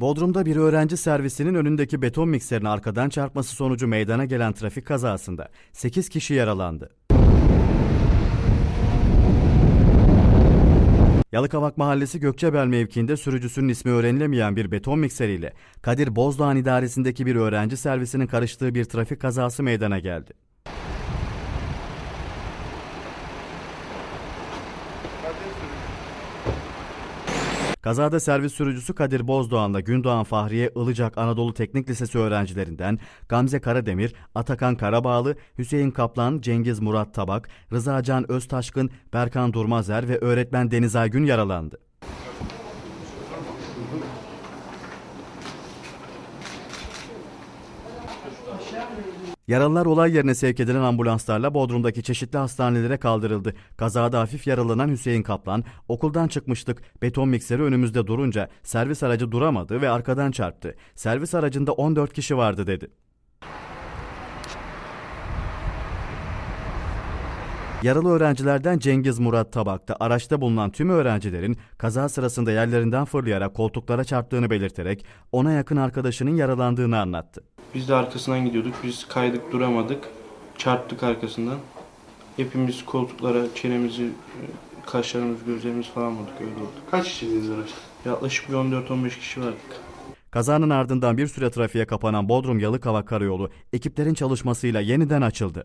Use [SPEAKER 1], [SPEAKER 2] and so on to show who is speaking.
[SPEAKER 1] Bodrum'da bir öğrenci servisinin önündeki beton mikserin arkadan çarpması sonucu meydana gelen trafik kazasında 8 kişi yaralandı. Yalıkavak Mahallesi Gökçebel mevkiinde sürücüsünün ismi öğrenilemeyen bir beton mikseriyle Kadir Bozdağ'ın idaresindeki bir öğrenci servisinin karıştığı bir trafik kazası meydana geldi. Kazada servis sürücüsü Kadir Bozdoğan'la Gündoğan Fahriye Ilıcak Anadolu Teknik Lisesi öğrencilerinden Gamze Karademir, Atakan Karabağlı, Hüseyin Kaplan, Cengiz Murat Tabak, Rızacan Öztaşkın, Berkan Durmazer ve öğretmen Deniz Aygün yaralandı. Yaralılar olay yerine sevk edilen ambulanslarla Bodrum'daki çeşitli hastanelere kaldırıldı. Kazada hafif yaralanan Hüseyin Kaplan, okuldan çıkmıştık, beton mikseri önümüzde durunca servis aracı duramadı ve arkadan çarptı. Servis aracında 14 kişi vardı dedi. Yaralı öğrencilerden Cengiz Murat Tabak'ta araçta bulunan tüm öğrencilerin kaza sırasında yerlerinden fırlayarak koltuklara çarptığını belirterek ona yakın arkadaşının yaralandığını anlattı.
[SPEAKER 2] Biz de arkasından gidiyorduk. Biz kaydık duramadık. Çarptık arkasından. Hepimiz koltuklara çenemizi, kaşlarımız, gözlerimiz falan vurduk. Öyle oldu.
[SPEAKER 3] Kaç kişiydiniz araçta?
[SPEAKER 2] Yaklaşık bir 14-15 kişi vardık.
[SPEAKER 1] Kazanın ardından bir süre trafiğe kapanan Bodrum Yalıkavak Karayolu ekiplerin çalışmasıyla yeniden açıldı.